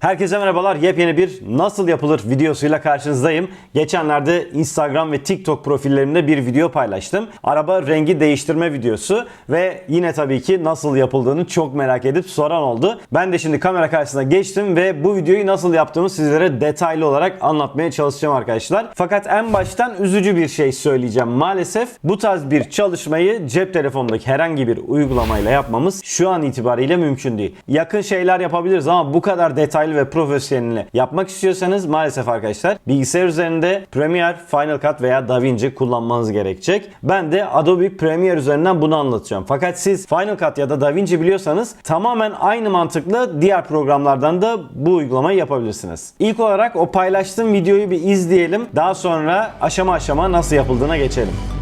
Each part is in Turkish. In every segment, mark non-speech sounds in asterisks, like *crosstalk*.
Herkese merhabalar. Yepyeni bir nasıl yapılır videosuyla karşınızdayım. Geçenlerde Instagram ve TikTok profillerimde bir video paylaştım. Araba rengi değiştirme videosu ve yine tabii ki nasıl yapıldığını çok merak edip soran oldu. Ben de şimdi kamera karşısına geçtim ve bu videoyu nasıl yaptığımı sizlere detaylı olarak anlatmaya çalışacağım arkadaşlar. Fakat en baştan üzücü bir şey söyleyeceğim. Maalesef bu tarz bir çalışmayı cep telefonundaki herhangi bir uygulamayla yapmamız şu an itibariyle mümkün değil. Yakın şeyler yapabiliriz ama bu kadar detaylı ve profesyonel yapmak istiyorsanız maalesef arkadaşlar bilgisayar üzerinde Premiere, Final Cut veya DaVinci kullanmanız gerekecek. Ben de Adobe Premiere üzerinden bunu anlatacağım. Fakat siz Final Cut ya da DaVinci biliyorsanız tamamen aynı mantıkla diğer programlardan da bu uygulamayı yapabilirsiniz. İlk olarak o paylaştığım videoyu bir izleyelim. Daha sonra aşama aşama nasıl yapıldığına geçelim.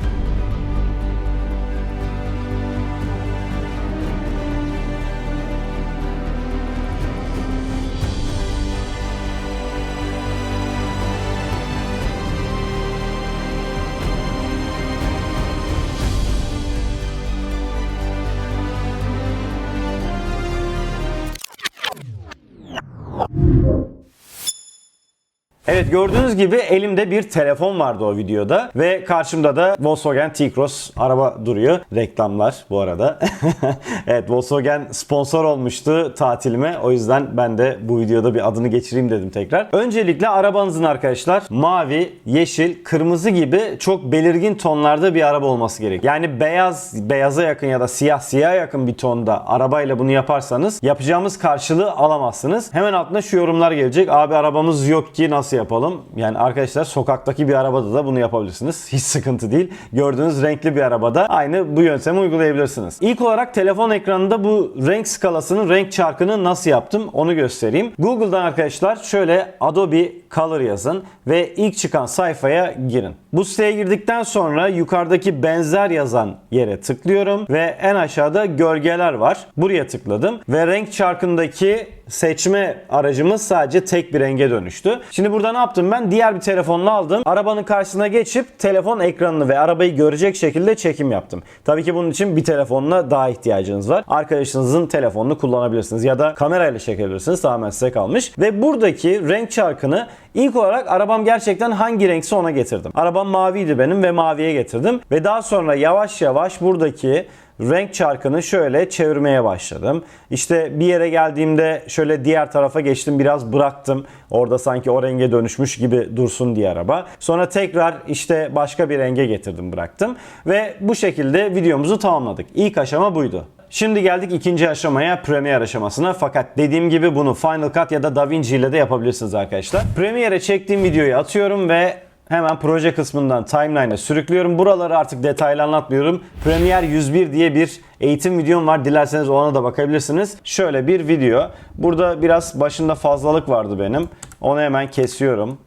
Evet gördüğünüz gibi elimde bir telefon vardı o videoda ve karşımda da Volkswagen T-Cross araba duruyor. Reklamlar bu arada. *laughs* evet Volkswagen sponsor olmuştu tatilime. O yüzden ben de bu videoda bir adını geçireyim dedim tekrar. Öncelikle arabanızın arkadaşlar mavi, yeşil, kırmızı gibi çok belirgin tonlarda bir araba olması gerek. Yani beyaz, beyaza yakın ya da siyah, siyaha yakın bir tonda arabayla bunu yaparsanız yapacağımız karşılığı alamazsınız. Hemen altında şu yorumlar gelecek. Abi arabamız yok ki nasıl yapalım? Yani arkadaşlar sokaktaki bir arabada da bunu yapabilirsiniz. Hiç sıkıntı değil. Gördüğünüz renkli bir arabada aynı bu yöntemi uygulayabilirsiniz. İlk olarak telefon ekranında bu renk skalasının renk çarkını nasıl yaptım onu göstereyim. Google'dan arkadaşlar şöyle Adobe Color yazın ve ilk çıkan sayfaya girin. Bu siteye girdikten sonra yukarıdaki benzer yazan yere tıklıyorum ve en aşağıda gölgeler var. Buraya tıkladım ve renk çarkındaki seçme aracımız sadece tek bir renge dönüştü. Şimdi burada ne yaptım ben? Diğer bir telefonla aldım. Arabanın karşısına geçip telefon ekranını ve arabayı görecek şekilde çekim yaptım. Tabii ki bunun için bir telefonla daha ihtiyacınız var. Arkadaşınızın telefonunu kullanabilirsiniz ya da kamerayla çekebilirsiniz. Tamamen size kalmış. Ve buradaki renk çarkını ilk olarak arabam gerçekten hangi renkse ona getirdim. Arabam maviydi benim ve maviye getirdim. Ve daha sonra yavaş yavaş buradaki renk çarkını şöyle çevirmeye başladım. İşte bir yere geldiğimde şöyle diğer tarafa geçtim biraz bıraktım. Orada sanki o renge dönüşmüş gibi dursun diye araba. Sonra tekrar işte başka bir renge getirdim bıraktım. Ve bu şekilde videomuzu tamamladık. İlk aşama buydu. Şimdi geldik ikinci aşamaya Premiere aşamasına fakat dediğim gibi bunu Final Cut ya da DaVinci ile de yapabilirsiniz arkadaşlar. Premiere'e çektiğim videoyu atıyorum ve Hemen proje kısmından timeline'a sürüklüyorum. Buraları artık detaylı anlatmıyorum. Premiere 101 diye bir eğitim videom var. Dilerseniz ona da bakabilirsiniz. Şöyle bir video. Burada biraz başında fazlalık vardı benim. Onu hemen kesiyorum.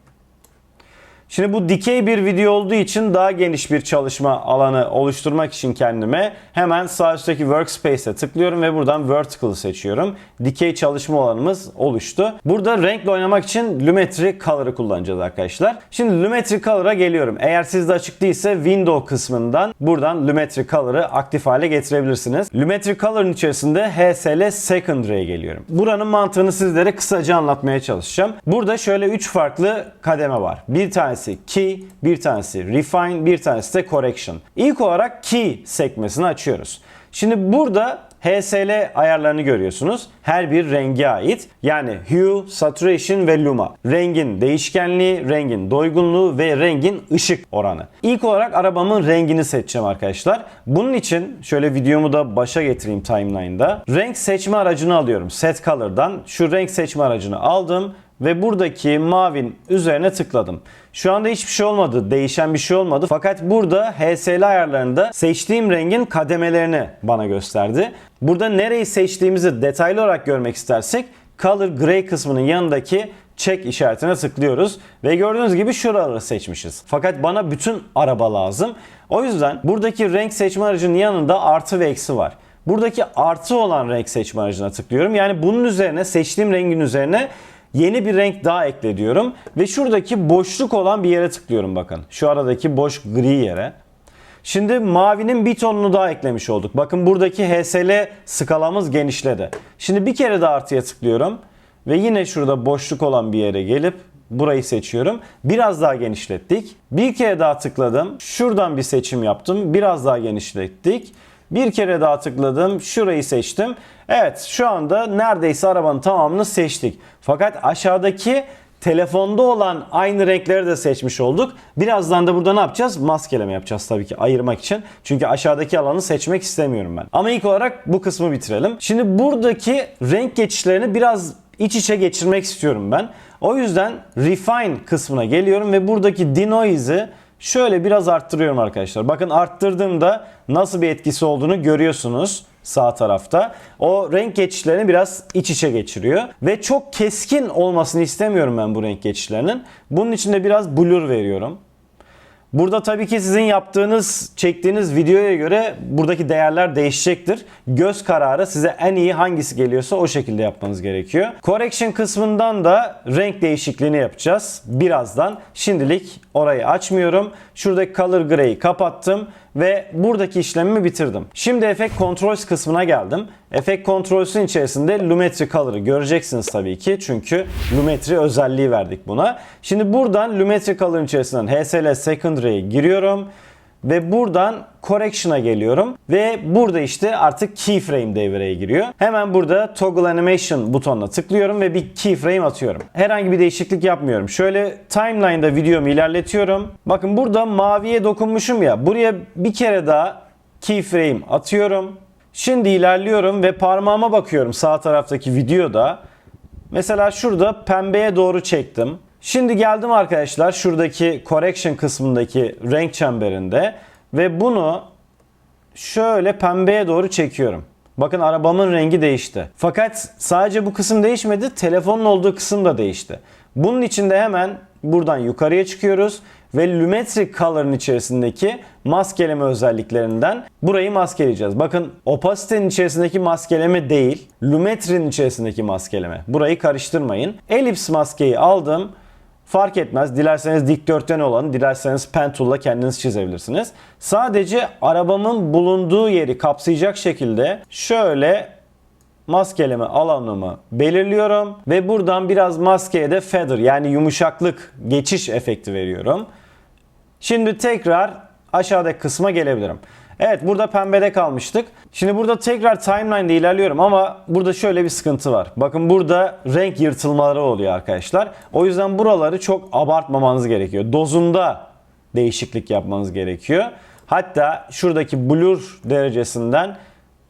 Şimdi bu dikey bir video olduğu için daha geniş bir çalışma alanı oluşturmak için kendime hemen sağ üstteki Workspace'e tıklıyorum ve buradan Vertical seçiyorum. Dikey çalışma alanımız oluştu. Burada renkle oynamak için Lumetri Color'ı kullanacağız arkadaşlar. Şimdi Lumetri Color'a geliyorum. Eğer sizde açık değilse Window kısmından buradan Lumetri Color'ı aktif hale getirebilirsiniz. Lumetri Color'ın içerisinde HSL Secondary'e geliyorum. Buranın mantığını sizlere kısaca anlatmaya çalışacağım. Burada şöyle 3 farklı kademe var. Bir tanesi Key, bir tanesi Refine, bir tanesi de Correction. İlk olarak Key sekmesini açıyoruz. Şimdi burada HSL ayarlarını görüyorsunuz. Her bir renge ait. Yani Hue, Saturation ve Luma. Rengin değişkenliği, rengin doygunluğu ve rengin ışık oranı. İlk olarak arabamın rengini seçeceğim arkadaşlar. Bunun için şöyle videomu da başa getireyim timeline'da. Renk seçme aracını alıyorum. Set Color'dan şu renk seçme aracını aldım ve buradaki mavin üzerine tıkladım. Şu anda hiçbir şey olmadı. Değişen bir şey olmadı. Fakat burada HSL ayarlarında seçtiğim rengin kademelerini bana gösterdi. Burada nereyi seçtiğimizi detaylı olarak görmek istersek Color Gray kısmının yanındaki check işaretine tıklıyoruz ve gördüğünüz gibi şuraları seçmişiz. Fakat bana bütün araba lazım. O yüzden buradaki renk seçme aracının yanında artı ve eksi var. Buradaki artı olan renk seçme aracına tıklıyorum. Yani bunun üzerine seçtiğim rengin üzerine yeni bir renk daha ekle diyorum. Ve şuradaki boşluk olan bir yere tıklıyorum bakın. Şu aradaki boş gri yere. Şimdi mavinin bir tonunu daha eklemiş olduk. Bakın buradaki HSL skalamız genişledi. Şimdi bir kere daha artıya tıklıyorum. Ve yine şurada boşluk olan bir yere gelip burayı seçiyorum. Biraz daha genişlettik. Bir kere daha tıkladım. Şuradan bir seçim yaptım. Biraz daha genişlettik. Bir kere daha tıkladım. Şurayı seçtim. Evet şu anda neredeyse arabanın tamamını seçtik. Fakat aşağıdaki telefonda olan aynı renkleri de seçmiş olduk. Birazdan da burada ne yapacağız? Maskeleme yapacağız tabii ki ayırmak için. Çünkü aşağıdaki alanı seçmek istemiyorum ben. Ama ilk olarak bu kısmı bitirelim. Şimdi buradaki renk geçişlerini biraz iç içe geçirmek istiyorum ben. O yüzden Refine kısmına geliyorum ve buradaki denoise'i şöyle biraz arttırıyorum arkadaşlar. Bakın arttırdığımda nasıl bir etkisi olduğunu görüyorsunuz sağ tarafta. O renk geçişlerini biraz iç içe geçiriyor. Ve çok keskin olmasını istemiyorum ben bu renk geçişlerinin. Bunun için de biraz blur veriyorum. Burada tabii ki sizin yaptığınız, çektiğiniz videoya göre buradaki değerler değişecektir. Göz kararı size en iyi hangisi geliyorsa o şekilde yapmanız gerekiyor. Correction kısmından da renk değişikliğini yapacağız birazdan. Şimdilik orayı açmıyorum. Şuradaki Color Gray'i kapattım ve buradaki işlemimi bitirdim. Şimdi Effect Controls kısmına geldim. Effect Controls'un içerisinde Lumetri Color'ı göreceksiniz tabii ki. Çünkü Lumetri özelliği verdik buna. Şimdi buradan Lumetri Color'ın içerisinden HSL Secondary'e giriyorum. Ve buradan Correction'a geliyorum. Ve burada işte artık Keyframe devreye giriyor. Hemen burada Toggle Animation butonuna tıklıyorum ve bir keyframe atıyorum. Herhangi bir değişiklik yapmıyorum. Şöyle timeline'da videomu ilerletiyorum. Bakın burada maviye dokunmuşum ya. Buraya bir kere daha keyframe atıyorum. Şimdi ilerliyorum ve parmağıma bakıyorum sağ taraftaki videoda. Mesela şurada pembeye doğru çektim. Şimdi geldim arkadaşlar şuradaki correction kısmındaki renk çemberinde ve bunu şöyle pembeye doğru çekiyorum. Bakın arabamın rengi değişti. Fakat sadece bu kısım değişmedi, telefonun olduğu kısım da değişti. Bunun için de hemen buradan yukarıya çıkıyoruz ve Lumetri Color'ın içerisindeki maskeleme özelliklerinden burayı maskeleyeceğiz. Bakın opasitenin içerisindeki maskeleme değil, Lumetri'nin içerisindeki maskeleme. Burayı karıştırmayın. Elips maskeyi aldım. Fark etmez. Dilerseniz dikdörtgen olanı, dilerseniz pen tool'la kendiniz çizebilirsiniz. Sadece arabamın bulunduğu yeri kapsayacak şekilde şöyle maskeleme alanımı belirliyorum ve buradan biraz maskeye de feather yani yumuşaklık, geçiş efekti veriyorum. Şimdi tekrar aşağıdaki kısma gelebilirim. Evet burada pembede kalmıştık. Şimdi burada tekrar timeline'de ilerliyorum ama burada şöyle bir sıkıntı var. Bakın burada renk yırtılmaları oluyor arkadaşlar. O yüzden buraları çok abartmamanız gerekiyor. Dozunda değişiklik yapmanız gerekiyor. Hatta şuradaki blur derecesinden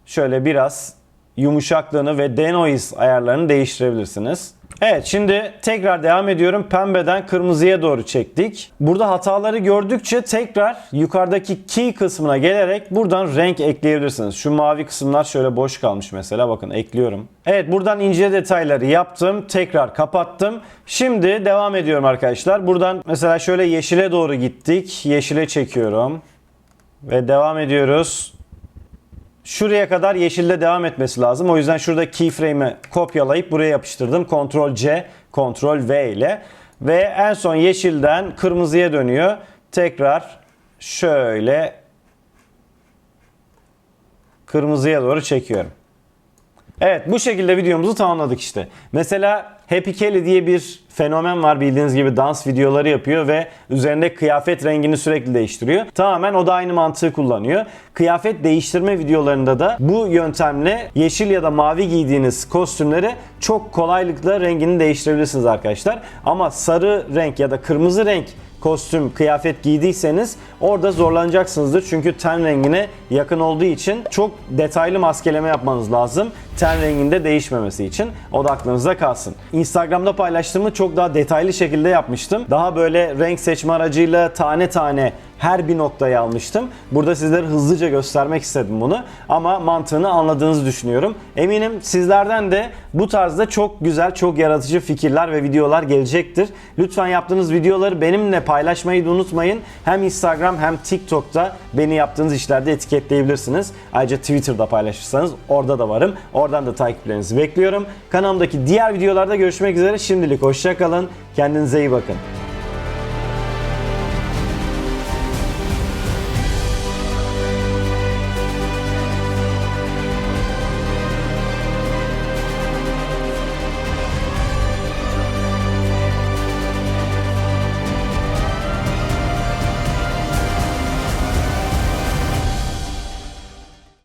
şöyle biraz yumuşaklığını ve denoise ayarlarını değiştirebilirsiniz. Evet şimdi tekrar devam ediyorum. Pembeden kırmızıya doğru çektik. Burada hataları gördükçe tekrar yukarıdaki key kısmına gelerek buradan renk ekleyebilirsiniz. Şu mavi kısımlar şöyle boş kalmış mesela bakın ekliyorum. Evet buradan ince detayları yaptım. Tekrar kapattım. Şimdi devam ediyorum arkadaşlar. Buradan mesela şöyle yeşile doğru gittik. Yeşile çekiyorum. Ve devam ediyoruz. Şuraya kadar yeşilde devam etmesi lazım. O yüzden şurada keyframe'i kopyalayıp buraya yapıştırdım. Ctrl C, Ctrl V ile. Ve en son yeşilden kırmızıya dönüyor. Tekrar şöyle kırmızıya doğru çekiyorum. Evet bu şekilde videomuzu tamamladık işte. Mesela Happy Kelly diye bir fenomen var bildiğiniz gibi dans videoları yapıyor ve üzerinde kıyafet rengini sürekli değiştiriyor. Tamamen o da aynı mantığı kullanıyor. Kıyafet değiştirme videolarında da bu yöntemle yeşil ya da mavi giydiğiniz kostümleri çok kolaylıkla rengini değiştirebilirsiniz arkadaşlar. Ama sarı renk ya da kırmızı renk kostüm, kıyafet giydiyseniz orada zorlanacaksınızdır. Çünkü ten rengine yakın olduğu için çok detaylı maskeleme yapmanız lazım. Ten renginde değişmemesi için. O da aklınızda kalsın. Instagram'da paylaştığımı çok daha detaylı şekilde yapmıştım. Daha böyle renk seçme aracıyla tane tane her bir noktayı almıştım. Burada sizlere hızlıca göstermek istedim bunu. Ama mantığını anladığınızı düşünüyorum. Eminim sizlerden de bu tarzda çok güzel, çok yaratıcı fikirler ve videolar gelecektir. Lütfen yaptığınız videoları benimle paylaşmayı da unutmayın. Hem Instagram hem TikTok'ta beni yaptığınız işlerde etiketleyebilirsiniz. Ayrıca Twitter'da paylaşırsanız orada da varım. Oradan da takiplerinizi bekliyorum. Kanalımdaki diğer videolarda görüşmek üzere. Şimdilik hoşçakalın. Kendinize iyi bakın.